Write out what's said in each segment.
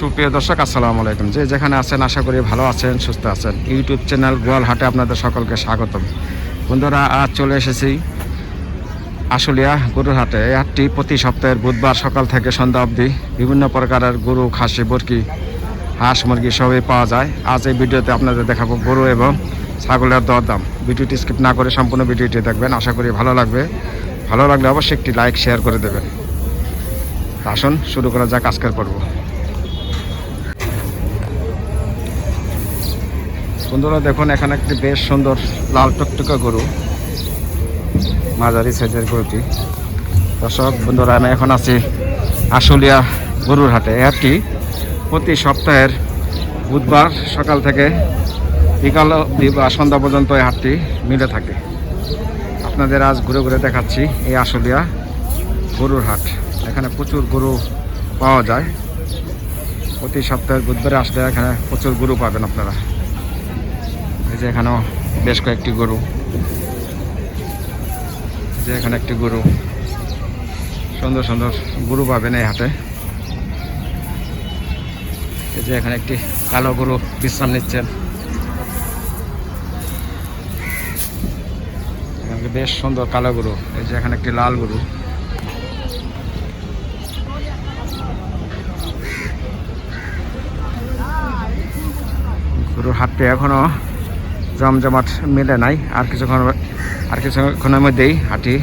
সুপ্রিয় দর্শক, আসসালামু আলাইকুম। যে যেখানে আছেন, আশা করি ভালো আছেন, সুস্থ আছেন। ইউটিউব চ্যানেল গোয়াল হাটে আপনাদের সকলকে স্বাগতম। বন্ধুরা, আজ চলে এসেছি আশুলিয়া গরুর হাটে এই হাটটি প্রতি সপ্তাহের বুধবার সকাল থেকে সন্ধ্যা অবধি বিভিন্ন প্রকারের গরু, খাসি বরকি হাঁস, মুরগি সবই পাওয়া যায়। আজ এই ভিডিওতে আপনাদের দেখাবো গরু এবং ছাগলের দরদাম। ভিডিওটি স্কিপ না করে সম্পূর্ণ ভিডিওটি দেখবেন। আশা করি ভালো লাগবে। ভালো লাগলে অবশ্যই একটি লাইক, শেয়ার করে দেবেন। আসুন, শুরু করা যাক আজকের পর্ব। বন্ধুরা দেখুন, এখানে একটি বেশ সুন্দর লাল টকটকা গরু, মাঝারি সাইজের গরুটি। দর্শক, বন্ধুরা, আমি এখন আছি আশুলিয়া গরুর হাটে। এই হাটটি প্রতি সপ্তাহের বুধবার সকাল থেকে বিকাল অবধি বা সন্ধ্যা পর্যন্ত এই হাটটি মিলে থাকে। আপনাদের আজ ঘুরে ঘুরে দেখাচ্ছি এই আশুলিয়া গরুর হাট। এখানে প্রচুর গরু পাওয়া যায়। প্রতি সপ্তাহের বুধবারে আসলে এখানে প্রচুর গরু পাবেন আপনারা। এই যে এখানেও বেশ কয়েকটি গরু। যে এখানে একটি গরু। সুন্দর সুন্দর গরু পাবেন এই হাটে। এই যে এখানে একটি কালো গরু বিশ্রাম নিচ্ছেন। বেশ সুন্দর কালো গরু। এই যে এখানে একটি লাল গরু। গরুর হাটটি এখনও জমজমাট মেলে নাই, আর কিছুক্ষণ, আর কিছুক্ষণের মধ্যেই হাঁটি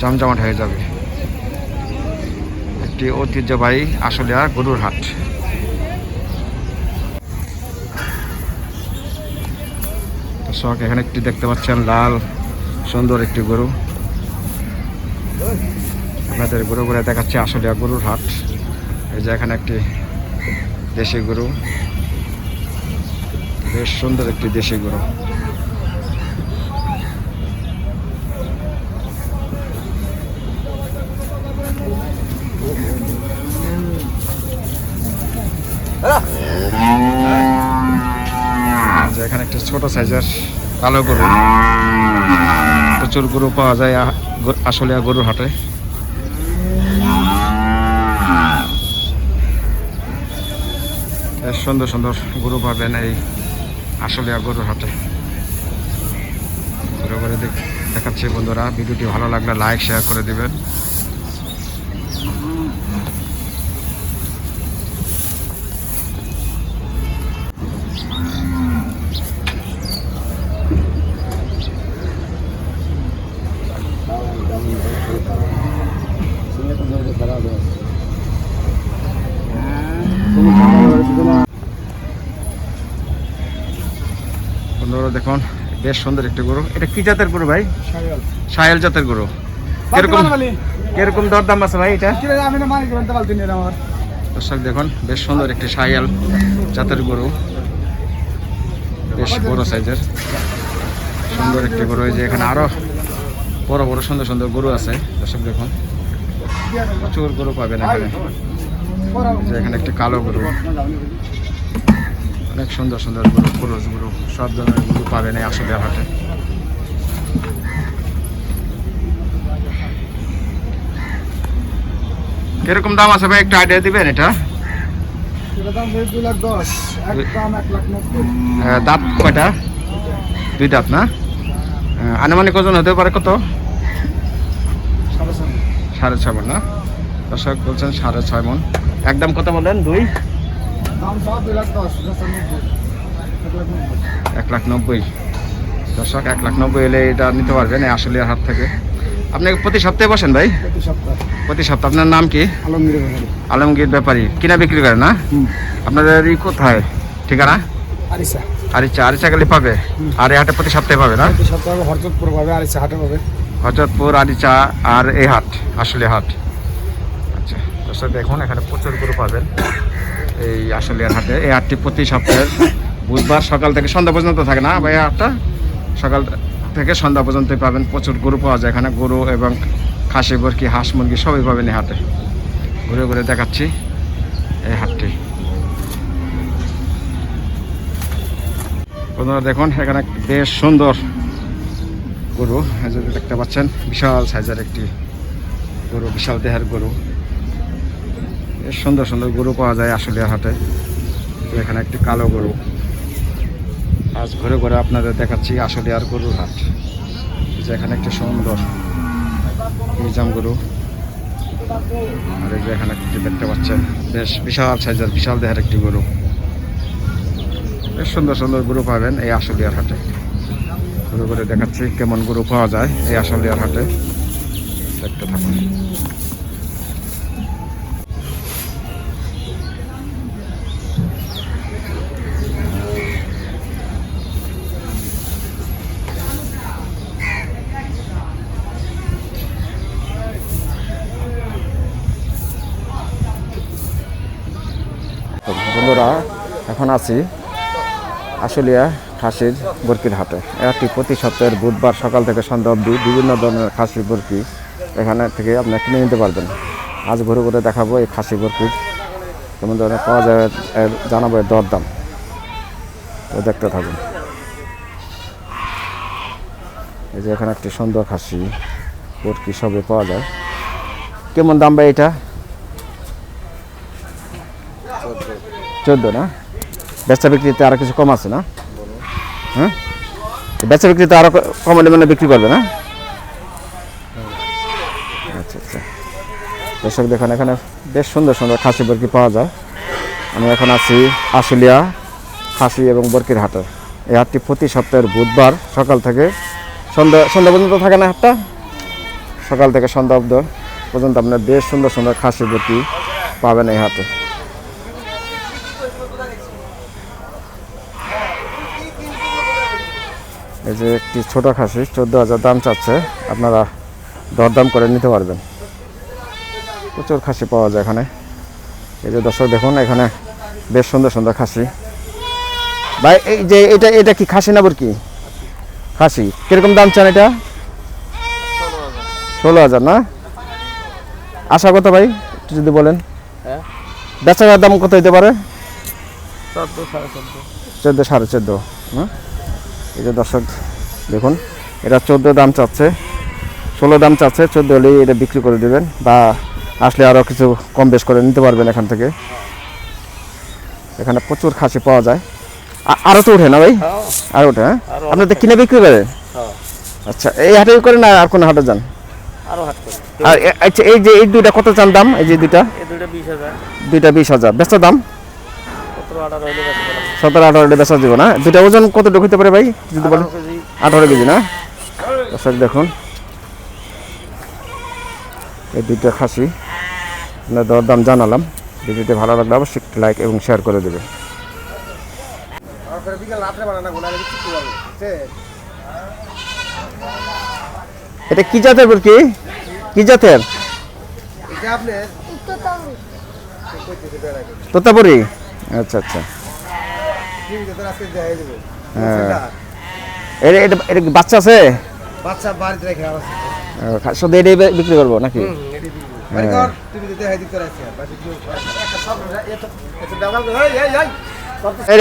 জমজমাট হয়ে যাবে। একটি ঐতিহ্যবাহী আশুলিয়া গরুর হাট। দর্শক, এখানে একটি দেখতে পাচ্ছেন লাল, সুন্দর একটি গরু। আপনাদের গরু ঘুরে দেখাচ্ছে আশুলিয়া গরুর হাট। এই যে এখানে একটি দেশি গরু। বেশ সুন্দর একটি দেশি গরু। এখানে একটি ছোট সাইজের কালো গরু। প্রচুর গরু পাওয়া যায় আ- গ- গরুর হাটে। সুন্দর সুন্দর গরু পাবেন এই আশুলিয়া গরুর হাটে। ঘুরে ঘুরে দেখ- দেখাচ্ছি বন্ধুরা, ভিডিওটি ভালো লাগলে লাইক শেয়ার করে দিবেন। বন্ধুরা দেখুন বেশ সুন্দর একটি গরু। এটা কি জাতের গরু ভাই? সাহেল জাতের গরু। কীরকম কীরকম দরদাম আছে ভাই এটা? দর্শক দেখুন বেশ সুন্দর একটি সায়াল জাতের গরু। বেশ বড় সাইজের। সুন্দর একটি গরু এই যে এখানে আরও বড় বড় সুন্দর সুন্দর গরু আছে। দর্শক দেখুন প্রচুর গরু পাবেন এখানে। যে এখানে একটি কালো গরু। অনেক সুন্দর সুন্দর গরু পুরুষ গরু সব ধরনের গরু পাবেন এই আসলে হাটে। কীরকম দাম আছে ভাই একটু আইডিয়া দিবেন এটা? আহ, দাঁত কয়টা? দুই দাঁত না? আনুমানিক ওজন হতে পারে কত? সাড়ে ছয় মন না? দর্শক বলছেন সাড়ে ছয় মন। একদম কত বললেন? দুই? এক লাখ নব্বই। দর্শক এক লাখ নব্বই এলে এটা নিতে পারবেন আশুলিয়ার হাট থেকে। আপনি প্রতি সপ্তাহে বসেন ভাই? প্রতি সপ্তাহ। আপনার নাম কি? আলমগীর ব্যাপারী। কিনা বিক্রি করে না? আপনাদের ই কোথায়? ঠিকানা? আরিচা। আরিচা। গেলে পাবে? আর এই হাটে প্রতি সপ্তাহে পাবে না? হজরতপুর আরিচা আর এই হাট আসলে হাট। আচ্ছা দর্শক দেখুন এখানে প্রচুর গরু পাবেন। এই আসলিয়ার হাটে, এই হাটটি প্রতি সপ্তাহের বুধবার সকাল থেকে সন্ধ্যা পর্যন্ত থাকে না এই হাটটা? সকাল থেকে সন্ধ্যা পর্যন্তই পাবেন, প্রচুর গরু পাওয়া যায় এখানে, গরু এবং খাসি, বরকি, হাঁস, মুরগি সবই পাবেন এই হাটে। ঘুরে ঘুরে দেখাচ্ছি এই হাটটি। বন্ধুরা দেখুন, এখানে বেশ সুন্দর গরু দেখতে পাচ্ছেন, বিশাল সাইজের একটি গরু, বিশাল দেহের গরু। সুন্দর সুন্দর গরু পাওয়া যায় আশুলিয়া হাটে। এখানে একটি কালো গরু। আজ ঘুরে ঘুরে আপনাদের দেখাচ্ছি আশুলিয়ার গরুর হাট। যে এখানে একটি সুন্দর নিজাম গরু। আর এই যে এখানে একটি দেখতে পাচ্ছেন, বেশ বিশাল সাইজের, বিশাল দেহের একটি গরু। বেশ সুন্দর সুন্দর গরু পাবেন এই আশুলিয়ার হাটে। ঘুরে ঘুরে দেখাচ্ছি কেমন গরু পাওয়া যায় এই আশুলিয়ার হাটে। দেখতে থাকুন। বন্ধুরা, এখন আছি আশুলিয়া খাসির বরকির হাটে। একটি প্রতি সপ্তাহের বুধবার সকাল থেকে সন্ধ্যা অবধি বিভিন্ন ধরনের খাসি বরকি এখানে থেকে আপনি কিনে নিতে পারবেন। আজ ঘুরে ঘুরে দেখাবো এই খাসি বরকির কেমন ধরনের পাওয়া যায়, এর জানাব এর দরদাম। তো দেখতে থাকুন। এই যে এখানে একটি সুন্দর খাসি বরকি সবই পাওয়া যায়। কেমন দাম ভাই এটা? চোদ্দ না? বেচা বিক্রিতে আরও কিছু কম আছে না? হ্যাঁ? বেচা বিক্রিতে আরও কম হলে মানে বিক্রি করবে না? আচ্ছা আচ্ছা। দর্শক, দেখুন, এখানে বেশ সুন্দর সুন্দর খাসি বরকি পাওয়া যায়। আমি এখন আছি আশুলিয়া খাসি এবং বরকির হাটে। এই হাটটি প্রতি সপ্তাহের বুধবার সকাল থেকে সন্ধ্যা সন্ধ্যা পর্যন্ত থাকে না হাটটা? সকাল থেকে সন্ধ্যা অব্দ পর্যন্ত আপনার বেশ সুন্দর সুন্দর খাসি বরকি পাবেন এই হাটে। এই যে একটি ছোট খাসি চোদ্দ হাজার দাম চাচ্ছে। আপনারা দরদাম করে নিতে পারবেন। প্রচুর খাসি পাওয়া যায় এখানে। এই যে দর্শক দেখুন এখানে বেশ সুন্দর সুন্দর খাসি। ভাই এই যে এটা এটা কি খাসি না কি খাসি। কীরকম দাম চান এটা? ষোলো হাজার। না? আশা কত ভাই? একটু যদি বলেন। হ্যাঁ? বেচার দাম কত হতে পারে? চোদ্দ সাড়ে চোদ্দ। চোদ্দ সাড়ে চোদ্দ হ্যাঁ এই যে দর্শক দেখুন এটা চোদ্দ দাম চাচ্ছে। ষোলো দাম চাচ্ছে চোদ্দ হলেই এটা বিক্রি করে দেবেন বা আসলে আরও কিছু কম বেশ করে নিতে পারবেন এখান থেকে। এখানে প্রচুর খাসি পাওয়া যায়। আরও তো ওঠে না ভাই? হ্যাঁ। আর ওঠে হ্যাঁ? আরও আপনি তো কিনে বিক্রি করে? হ্যাঁ। আচ্ছা এই হাটে করে না আর কোনো হাটে যান? আরও আচ্ছা এই যে এই দুইটা কত চান দাম? এই যে দুইটা? দুইটা বিশ হাজার। বেচার দাম? সতেরো আঠারো বেচা দিব না? দুটা ওজন কত ঢুকতে পারে ভাই? যদি বলেন। আঠারো কেজি। না? দর্শক দেখুন। এই দুইটা খাসি আপনার দর দাম জানালাম। ভিডিওটি ভালো লাগলে অবশ্যই একটি লাইক এবং শেয়ার করে দেবে এটা কি জাতের কি? কি জাতের? তোতাপুরি? আচ্ছা আচ্ছা। এটা এটা এটা বাচ্চা আছে? বাচ্চা বাড়িতে রেখে আছে শুধু এটাই বিক্রি করব নাকি? বাড়ি হ্যাঁ।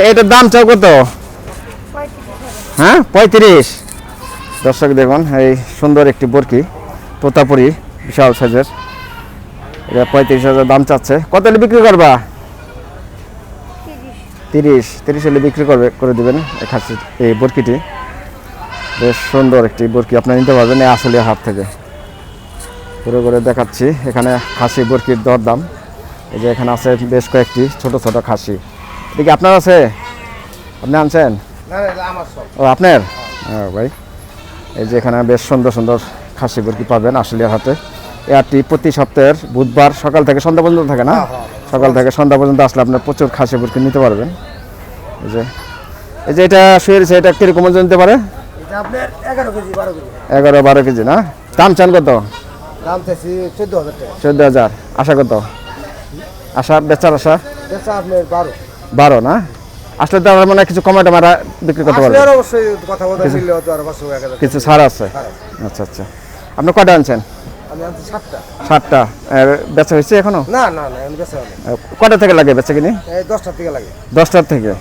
এটার দাম চাও কত? হ্যাঁ পঁয়ত্রিশ। দর্শক দেখুন এই সুন্দর একটি বরকি তোতাপুরি বিশাল সাইজের। এটা পঁয়ত্রিশ হাজার দাম চাচ্ছে। কত বিক্রি করবা? তিরিশ তিরিশ হলে বিক্রি করবে করে দেবেন এই খাসি এই বরকিটি। বেশ সুন্দর একটি বরকি আপনি নিতে পারবেন এই আসলিয়া হাট থেকে। ঘুরে ঘুরে দেখাচ্ছি এখানে খাসি বরকির দর দাম। এই যে এখানে আছে বেশ কয়েকটি ছোট ছোট খাসি। দেখি আপনার আছে? আপনি আনছেন? ও আপনার? হ্যাঁ ভাই। এই যে এখানে বেশ সুন্দর সুন্দর খাসি বরকি পাবেন আশুলিয়ার এই হাটটি প্রতি সপ্তাহের বুধবার সকাল থেকে সন্ধ্যা পর্যন্ত থাকে না? সকাল থেকে সন্ধ্যা পর্যন্ত আসলে আপনার প্রচুর খাসি বরকি নিতে পারবেন। এই যে এই যে এটা শুয়ে রয়েছে এটা কীরকম ওজন নিতে পারে? এগারো কেজি বারো কেজি। না? দাম চান কত? চোদ্দ হাজার আশা কত? আশা বেচার আশা? বারো। না? আসলে তো আমার মনে কিছু কমে টমাটা বিক্রি করতে হাজার কিছু ছাড় আছে? আচ্ছা আচ্ছা। আপনি কটা আনছেন? সাতটা। সাতটা। বেচা হয়েছে এখনও? না না না বেচা কটা থেকে লাগে বেচা কিনি দশটার থেকে লাগে। দশটার থেকে।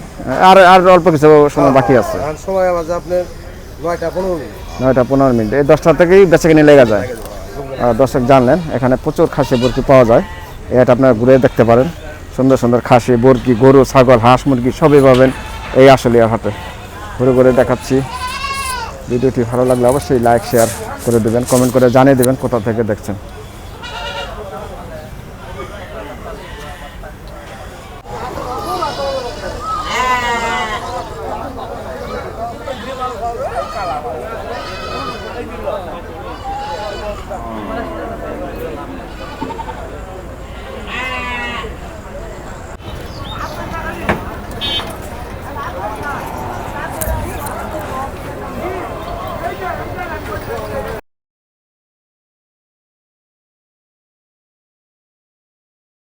আর আর অল্প কিছু সময় বাকি আছে। সময় আমার আপনার নয়টা পনেরো মিনিট। নয়টা পনেরো মিনিট। এই দশটা থেকেই বেচা কিনি লেগে যায় আহ, দর্শক জানলেন এখানে প্রচুর খাসি বরকি পাওয়া যায়। এটা আপনারা ঘুরে দেখতে পারেন। সুন্দর সুন্দর খাসি বরকি গরু ছাগল হাঁস মুরগি সবই পাবেন এই আশুলিয়া হাটে। ঘুরে ঘুরে দেখাচ্ছি। ভিডিওটি ভালো লাগলে অবশ্যই লাইক শেয়ার করে দেবেন কমেন্ট করে জানিয়ে দেবেন কোথা থেকে দেখছেন।